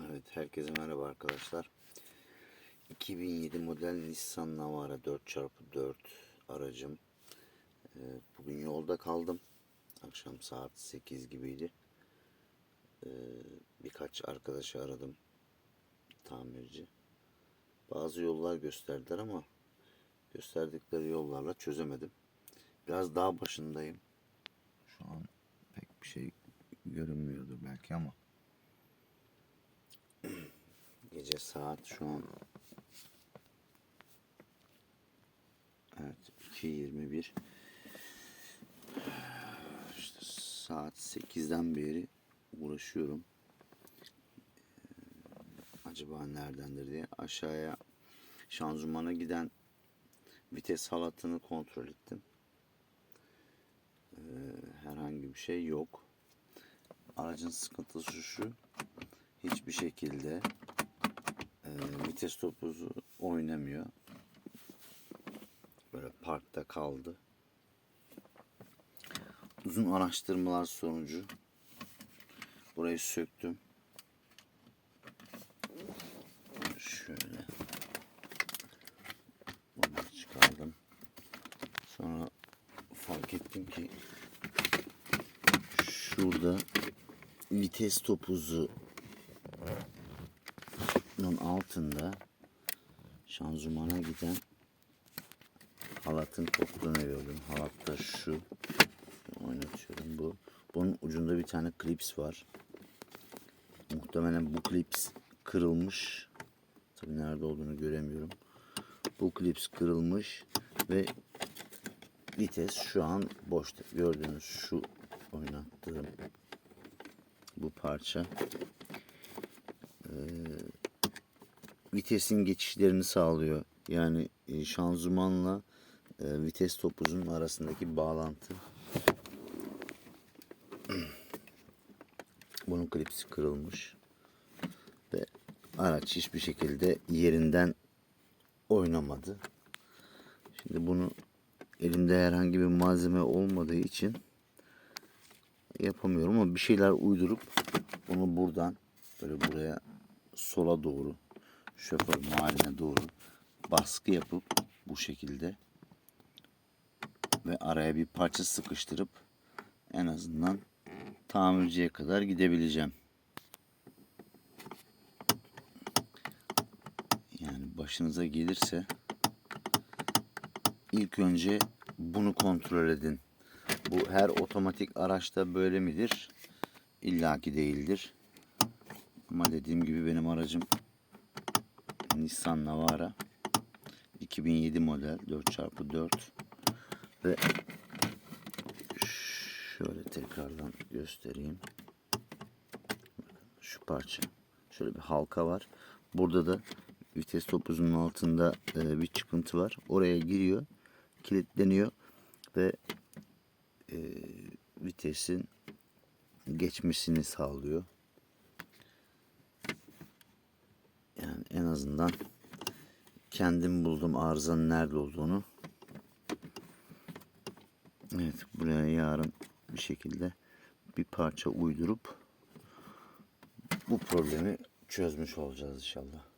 Evet, herkese merhaba arkadaşlar. 2007 model Nissan Navara 4x4 aracım. Ee, Bugün yolda kaldım. Akşam saat 8 gibiydi. Ee, Birkaç arkadaşı aradım. Tamirci. Bazı yollar gösterdiler ama gösterdikleri yollarla çözemedim. Biraz dağ başındayım. Şu an pek bir şey görünmüyordur belki ama. Gece saat şu an Evet 2.21 işte saat 8'den beri uğraşıyorum. Ee, Acaba neredendir diye aşağıya şanzımana giden vites halatını kontrol ettim. Ee, herhangi bir şey yok. Aracın sıkıntısı şu. Hiçbir şekilde e, vites topuzu oynamıyor. Böyle parkta kaldı. Uzun araştırmalar sonucu burayı söktüm. Şöyle bunu çıkardım. Sonra fark ettim ki şurada vites topuzu bunun altında şanzımana giden halatın koptuğunu gördüm. Halat da şu. Oynatıyorum bu. Bunun ucunda bir tane klips var. Muhtemelen bu klips kırılmış. Tabi nerede olduğunu göremiyorum. Bu klips kırılmış ve vites şu an boşta. Gördüğünüz şu oynattığım bu parça vitesin geçişlerini sağlıyor. Yani e, şanzımanla e, vites topuzunun arasındaki bağlantı. Bunun klipsi kırılmış. Ve araç hiçbir şekilde yerinden oynamadı. Şimdi bunu elimde herhangi bir malzeme olmadığı için yapamıyorum ama bir şeyler uydurup bunu buradan böyle buraya sola doğru şoför mahalline doğru baskı yapıp bu şekilde ve araya bir parça sıkıştırıp en azından tamirciye kadar gidebileceğim. Yani başınıza gelirse ilk önce bunu kontrol edin. Bu her otomatik araçta böyle midir? İlla ki değildir. Ama dediğim gibi benim aracım Nissan Navara 2007 model 4x4 ve şöyle tekrardan göstereyim. Şu parça. Şöyle bir halka var. Burada da vites topuzunun altında e, bir çıkıntı var. Oraya giriyor, kilitleniyor ve e, vitesin geçmesini sağlıyor. Yani en azından kendim buldum arızanın nerede olduğunu. Evet buraya yarın bir şekilde bir parça uydurup bu problemi çözmüş olacağız inşallah.